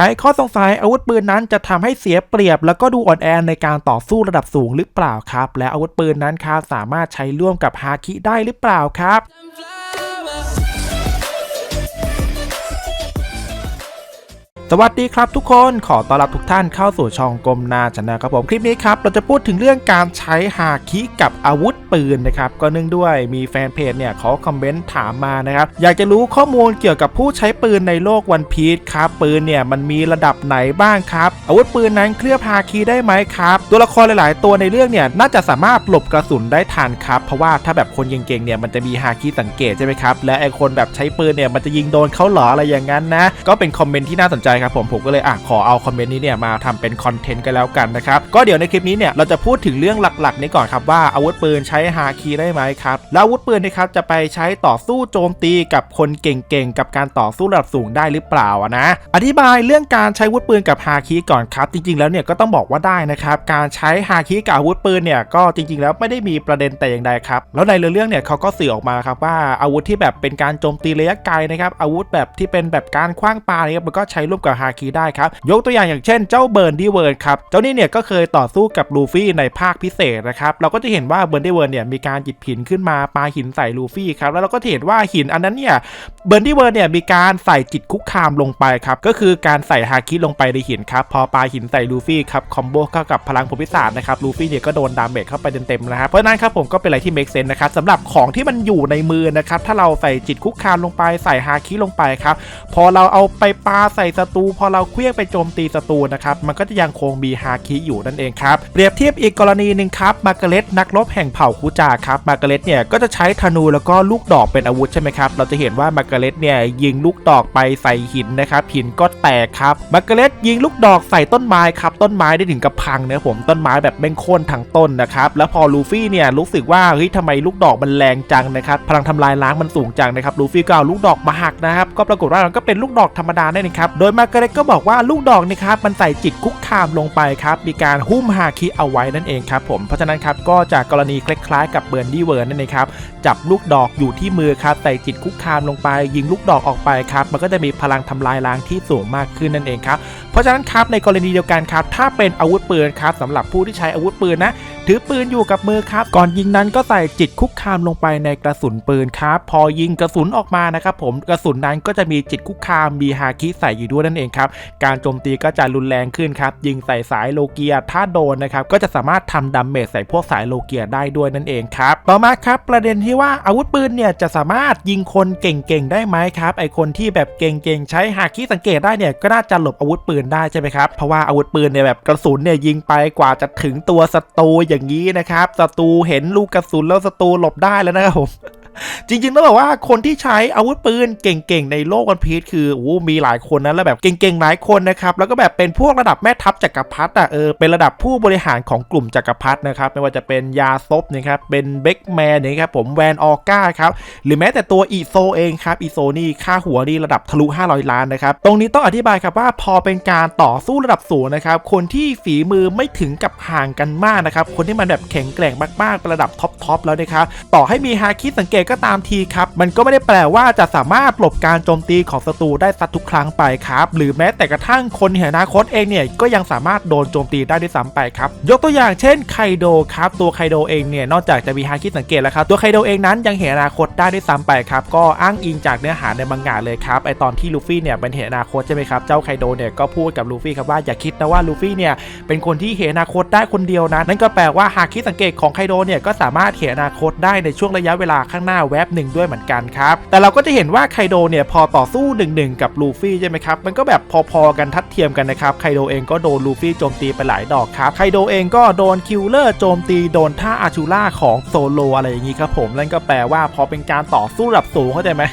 ไขข้อสงสัยอาวุธปืนนั้นจะทำให้เสียเปรียบ แล้วก็ดูอ่อนแอในการต่อสู้ระดับสูงหรือเปล่าครับ และอาวุธปืนนั้นครับสามารถใช้ร่วมกับฮาคิได้หรือเปล่าครับ สวัสดีครับทุกคนขอต้อนรับทุกท่านเข้าสู่ช่องกลมนาชนะครับผมคลิปนี้ครับเราจะพูดถึงเรื่องการใช้ฮาคิกับอาวุธปืนนะครับก็เนื่องด้วยมีแฟนเพจเนี่ยขาคอมเมนต์ถามมานะครับอยากจะรู้ข้อมูลเกี่ยวกับผู้ใช้ปืนในโลกวันพีชครับปืนเนี่ยมันมีระดับไหนบ้างครับ อาวุธปืนนั้นเคลือบฮาคิได้ไหมครับตัวละครหลาย ๆ ตัวในเรื่องเนี่ยน่าจะสามารถหลบกระสุนได้ทันครับเพราะว่าถ้าแบบคนเก่งๆเนี่ยมันจะมีฮาคิสังเกตใช่ไหมครับและไอคนแบบใช้ปืนเนี่ยมันจะยิงโดนเขาหรออะไรอย่างนั้นนะก็เป็นคอมเมนต์ที่น่าสนใจครับผมผมก็เลยอะขอเอาคอมเมนต์นี้เนี่ยมาทำเป็นคอนเทนต์กันแล้วกันนะครับก็เดี๋ยวในคลิปนี้เนี่ยเราจะพูดถึงเรื่องหลักๆนี้ก่อนครับว่าอาวุธปืนใช้ฮาคีได้ไหมครับแล้วอาวุธปืนนะครับจะไปใช้ต่อสู้โจมตีกับคนเก่งๆกับการต่อสู้ระดับสูงได้หรือเปล่านะ อธิบายเรื่องการใช้อาวุธปืนกับฮาคีก่อนครับ จริงๆแล้วเนี่ยก็ต้องบอกว่าได้นะครับการใช้ฮาคีกับอาวุธปืนเนี่ยก็จริงๆ แล้วไม่ได้มีประเด็นแต่อย่างใดครับแล้วในเรื่องเนี่ยเขาก็สื่อออกมาครับว่าอาวุธที่แบบเป็นการโจมตีระยะไกลนะครับอาวุธแบบที่เป็นแบบการคว้างปาเนี่ยมันก็ใช้ร่วมกับฮาคีได้ครับ ยกตัวอย่างอย่างเช่นเจ้าเบิร์นดีเวิร์ดครับ เจ้านี่เนี่ยก็เคยต่อสู้กับลูฟี่ในภาคพิเศษนะครับ เราก็จะเห็นว่าเบิร์นดีเวิร์ดเนี่ยมีการหยิบหินขึ้นมาปาหินใส่ลูฟี่ครับ แล้วเราก็เห็นว่าหินอันนั้นเนี่ยเบิร์นดีเวิร์ดเนี่ยมีการใส่จิตคุกคามลงไปครับ ก็คือการใส่ฮาคิลงไปในหินครับ พอปาหินใส่ลูฟี่ครับ คอมโบเข้ากับพลังภูมิศาสตร์นะครับ ลูฟี่เนี่ยก็โดนดาเมจเข้าไปเต็มๆนะครับ เพราะนั้นครับผมก็เป็นอะไรที่ make sense นะครับสำหรับของที่มันอยู่ในมือนะครับ ถ้าเราใส่จิตคุกคามลงไป ใส่ฮาคิลงไปครับ พอเราเอาไปปาใส่ศัตรูพอเราเคลื่องไปโจมตีศัตรูนะครับมันก็จะยังคงมีฮาคิอยู่นั่นเองครับเปรียบเทียบอีกกรณีหนึ่งครับมาร์กเร็ตนักรบแห่งเผ่าคูจาครับมาร์กเร็ตเนี่ยก็จะใช้ธนูแล้วก็ลูกดอกเป็นอาวุธใช่ไหมครับเราจะเห็นว่ามาร์กเร็ตเนี่ยยิงลูกดอกไปใส่หินนะครับหินก็แตกครับมาร์กเร็ตยิงลูกดอกใส่ต้นไม้ครับต้นไม้ได้ถึงกับพังเนะครับผมต้นไม้แบบเบ้งโค่นทั้งต้นนะครับแล้วพอลูฟี่เนี่ยรู้สึกว่าเฮ้ยทำไมลูกดอกมันแรงจังนะครับพลังทำลายล้างมันสูงจังนะครับลูฟี่ก็เอาลูกดอกมาหักนะครับก็ปรากฏว่ามันก็เป็นลูกดอกธรรมดาเนี่ยนะครับโดยมาร์กเร็ตก็บอกว่าลูกดอกนี่ครับมันใส่จิตคุกคามลงไปครับมีการหุ้มฮาคิเอาไว้นั่นเองครับผมเพราะฉะนั้นครับก็จากกรณีคล้ายๆกับเบิร์นดี้เวิร์นนั่นเองครับจับลูกดอกอยู่ที่มือครับใส่จิตคุกคามลงไป ยิงลูกดอกออกไปครับมันก็จะมีพลังทำลายล้างที่สูงมากขึ้นนั่นเองครับเพราะฉะนั้นครับในกรณีเดียวกันครับถ้าเป็นอาวุธปืนครับสำหรับผู้ที่ใช้อาวุธปืนนะ ถือปืนอยู่กับมือครับ ก่อนยิงนั้นก็ใส่จิตคุกคามลงไปในกระสุนปืนครับ พอยิงกระสุนออกมานะครับผมกระสุนนั้นก็จะมีจิตคุกคามมีฮาคิใส่อยู่ด้วยนั่นเองครับ การโจมตีก็จะรุนแรงขึ้นครับ ยิงใส่สายโลเกียถ้าโดนนะครับก็จะสามารถทำดาเมจใส่พวกสายโลเกียได้ด้วยนั่นเองครับ ต่อมาครับประเด็นที่ว่าอาวุธปืนเนี่ยจะสามารถยิงคนเก่งๆได้ไหมครับ ไอคนที่แบบเก่งๆใช้ฮาคิสังเกตได้เนี่ยก็น่าจะหลบอาวุธปืนได้ใช่ไหมครับ เพราะว่าอาวุธปืนเนี่ยแบบกระสุนเนี่ยยิงไปกว่าจะถึงตัวศัตรูอย่างนี้นะครับศัตรูเห็นลูกกระสุนแล้วศัตรูหลบได้แล้วนะครับผม จริงๆต้องบอกว่าคนที่ใช้อาวุธปืนเก่งๆ ในโลกวันพีชคือโอ้มีหลายคนนะแล้วแบบเก่งๆ หลายคนนะครับ แล้วก็แบบเป็นพวกระดับแม่ทัพจักรพรรดิอะเออเป็นระดับผู้บริหารของกลุ่มจักรพรรดินะครับไม่ว่าจะเป็นยาซบนะครับเป็นเบคแมนนะครับผมแวนออก้าครับหรือแม้แต่ตัวอีโซเองครับอีโซนี่ค่าหัวนี่ระดับทะลุ 500 ล้านนะครับตรงนี้ต้องอธิบายครับว่าพอเป็นการต่อสู้ระดับสูงนะครับคนที่ฝีมือไม่ถึงกับห่างกันมากนะครับคนที่มันแบบแข็งแกร่งมากๆเป็นระดับท็อปๆแล้วนะครับต่อให้มีฮาคิสังเกตก็ตามทีครับ มันก็ไม่ได้แปลว่าจะสามารถหลบการโจมตีของศัตรูได้สักทุกครั้งไปครับ หรือแม้แต่กระทั่งคนเห็นอนาคตเองเนี่ยก็ยังสามารถโดนโจมตีได้ด้วยซ้ำไปครับ ยกตัวอย่างเช่นไคโดครับตัวไคโดเองเนี่ยนอกจากจะมีฮาคิสังเกตแล้วครับตัวไคโดเองนั้นยังเห็นอนาคตได้ด้วยซ้ำไปครับก็อ้างอิงจากเนื้อหาในมังงะเลยครับไอตอนที่ลูฟี่เนี่ยเป็นเห็นอนาคตใช่ไหมครับเจ้าไคโดเนี่ยก็พูดกับลูฟี่ครับว่าอย่าคิดนะว่าลูฟี่เนี่ยเป็นคนที่เห็นอนาคตได้คนเดียวนะนั่นก็แปลว่าฮาคิสังเกตของไคโดเนี่ยก็สามารถเห็นอนาคตได้ในช่วงระยะเวลาข้างหน้าแวบหนึ่งด้วยเหมือนกันครับ แต่เราก็จะเห็นว่าไคโดเนี่ยพอต่อสู้หนึ่งกับลูฟี่ใช่ไหมครับ มันก็แบบพอๆกันทัดเทียมกันนะครับ ไคโดเองก็โดนลูฟี่โจมตีไปหลายดอกครับ ไคโดเองก็โดนคิลเลอร์โจมตีโดนท่าอาชูล่าของโซโลอะไรอย่างนี้ครับผม นั่นก็แปลว่าพอเป็นการต่อสู้ระดับสูงเข้าใจไหม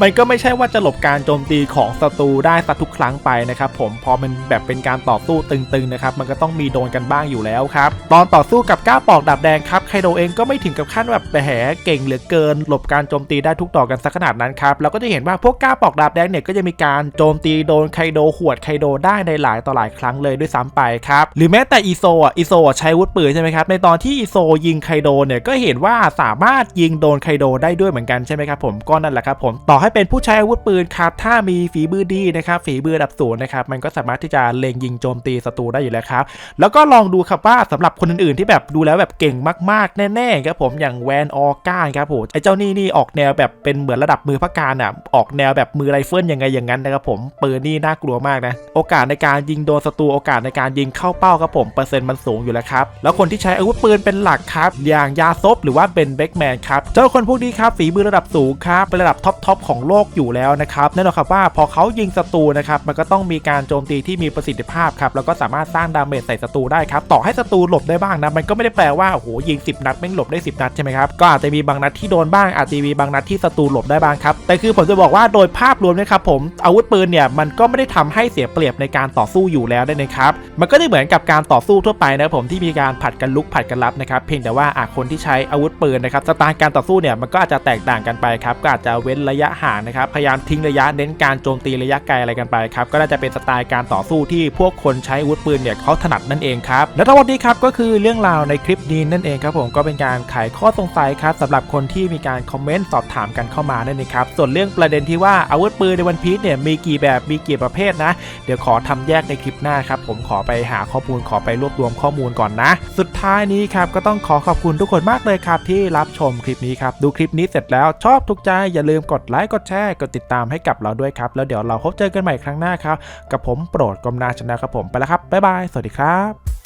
มันก็ไม่ใช่ว่าจะหลบการโจมตีของศัตรูได้สักทุกครั้งไปนะครับผมพอมันแบบเป็นการต่อสู้ตึงๆนะครับมันก็ต้องมีโดนกันบ้างอยู่แล้วครับตอนต่อสู้กับก้าปอกดาบแดงครับไคโดเองก็ไม่ถึงกับขั้นแบบแหเก่งเหลือเกิน หลบการโจมตีได้ทุกดอกกันสักขนาดนั้นครับเราก็จะเห็นว่าพวกก้าปอกดาบแดงเนี่ยก็จะมีการโจมตีโดนไคโดหวดไคโดได้ในหลายต่อหลายครั้งเลยด้วยซ้ำไปครับหรือแม้แต่อีโซอะอีโซใช้วุธปืนใช่ไหมครับในตอนที่อีโซยิงไคโดเนี่ยก็เห็นว่าสามารถยิงโดนไคโดได้ด้วยเหมือนกันใช่ไหมครับผมก็นั่นแหละครับผมต่อให้เป็นผู้ใช้อาวุธปืนครับถ้ามีฝีมือดีนะครับฝีมือระดับสูงนะครับมันก็สามารถที่จะเล็งยิงโจมตีศัตรูได้อยู่แล้วครับแล้วก็ลองดูครับว่าสำหรับคนอื่นๆ ที่แบบดูแล้วแบบเก่งมากๆแน่ๆครับผมอย่างแวนออก้าครับผมไอ้เจ้านี่นี่ออกแนวแบบเป็นเหมือนระดับมือพระการอะออกแนวแบบมือไรเฟิลยังไงอย่างนั้นนะครับผมปืนนี่น่ากลัวมากนะโอกาสในการยิงโดนศัตรูโอกาสในการยิงเข้าเป้าครับผมเปอร์เซ็นต์มันสูงอยู่แล้วครับแล้วคนที่ใช้อาวุธปืนเป็นหลักครับอย่างยาซบหรือว่าเป็นเบคแมนครับเจ้าคนพวกนี้ครับฝีมือระดับสูงครับเป็นระดับท็อปทอปของโลกอยู่แล้วนะครับแน่นอนครับว่าพอเขายิงศัตรูนะครับมันก็ต้องมีการโจมตีที่มีประสิทธิภาพครับแล้วก็สามารถสร้างดาเมจใส่ศัตรูได้ครับต่อให้ศัตรูหลบได้บ้างนะมันก็ไม่ได้แปลว่าโอ้โหยิง 10 นัดแม่งหลบได้ 10 นัดใช่ไหมครับก็อาจจะมีบางนัดที่โดนบ้างอาจจะมีบางนัดที่ศัตรูหลบได้บ้างครับแต่คือผมจะบอกว่าโดยภาพรวมนะครับผมอาวุธปืนเนี่ยมันก็ไม่ได้ทำให้เสียเปรียบในการต่อสู้อยู่แล้วได้นะครับมันก็ได้เหมือนกับการต่อสู้ทั่วไปนะผมที่มีการผัดกันลุกผัดกันรับนะครับเพียงแต่ว่าอาคนที่ใช้อาวุธปืนนะครับสไตล์การต่อสู้เนี่ยมันก็อาจจะแตกต่างกันไปครับก็อาจจะเว้นระยะห่างนะครับ พยายามทิ้งระยะเน้นการโจมตีระยะไกลอะไรกันไปครับ ก็น่าจะเป็นสไตล์การต่อสู้ที่พวกคนใช้อาวุธปืนเนี่ยเขาถนัดนั่นเองครับ และทั้งหมดนี้ครับก็คือเรื่องราวในคลิปนี้นั่นเองครับผมก็เป็นการไขข้อสงสัยครับสำหรับคนที่มีการคอมเมนต์สอบถามกันเข้ามานั่นเองครับ ส่วนเรื่องประเด็นที่ว่าอาวุธปืนในวันพีชเนี่ยมีกี่แบบมีกี่ประเภทนะ เดี๋ยวขอทำแยกในคลิปหน้าครับผมขอไปหาข้อมูลขอไปรวบรวมข้อมูลก่อนนะ สุดท้ายนี้ครับก็ต้องขอขอบคุณทุกคนมากเลยครับที่รับชมคลิปนี้ครับดูคลิปนี้เสร็จแล้วชอบทุกใจอย่าลืมกดไลค์กดแชร์กดติดตามให้กับเราด้วยครับ แล้วเดี๋ยวเราพบเจอกันใหม่ครั้งหน้าครับ กับผมโปรดกรมนาชนะครับผมไปแล้วครับบ๊ายบายสวัสดีครับ